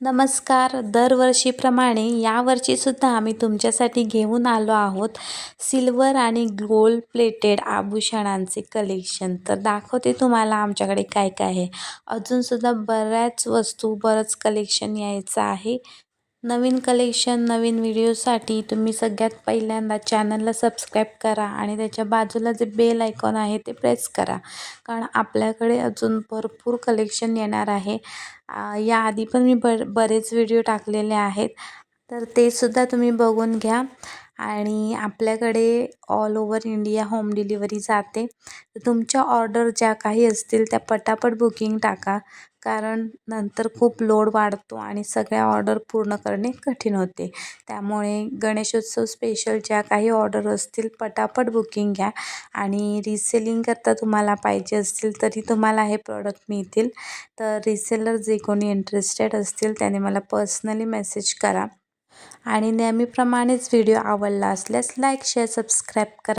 नमस्कार. दरवर्षीप्रमाणे यावर्षीसुद्धा आम्ही तुमच्यासाठी घेऊन आलो आहोत सिल्वर आणि गोल्ड प्लेटेड आभूषणांचे कलेक्शन. तर दाखवते तुम्हाला आमच्याकडे काय काय आहे. अजूनसुद्धा बऱ्याच वस्तू बरंच कलेक्शन यायचं आहे. नवीन कलेक्शन नवीन व्हिडिओसाठी तुम्ही सगळ्यात पहिल्यांदा चॅनलला सबस्क्राईब करा आणि त्याच्या बाजूला जे बेल आयकॉन आहे ते प्रेस करा. कारण आपल्याकडे अजून भरपूर कलेक्शन येणार आहे. याआधी पण मी बर बरेच व्हिडिओ टाकलेले आहेत. तर ते सुद्धा तुम्ही बघून घ्या. आणि आपल्याकडे all over India home delivery जाते. तर तुमच्या ऑर्डर ज्या काही असतील त्या पटापट बुकिंग टाका. कारण नंतर खूप लोड वाढतो आणि सगळ्या ऑर्डर पूर्ण करणे कठीण होते. त्यामुळे गणेशोत्सव स्पेशल ज्या काही ऑर्डर असतील पटापट बुकिंग घ्या. आणि रिसेलिंग करता तुम्हाला पाहिजे असतील तरी तुम्हाला हे प्रॉडक्ट मिळतील. तर रिसेलर जे कोणी इंटरेस्टेड असतील त्याने मला पर्सनली मेसेज करा. आणि नेहमीप्रमाणेच व्हिडिओ आवडला असल्यास लाईक शेअर सबस्क्राईब करा.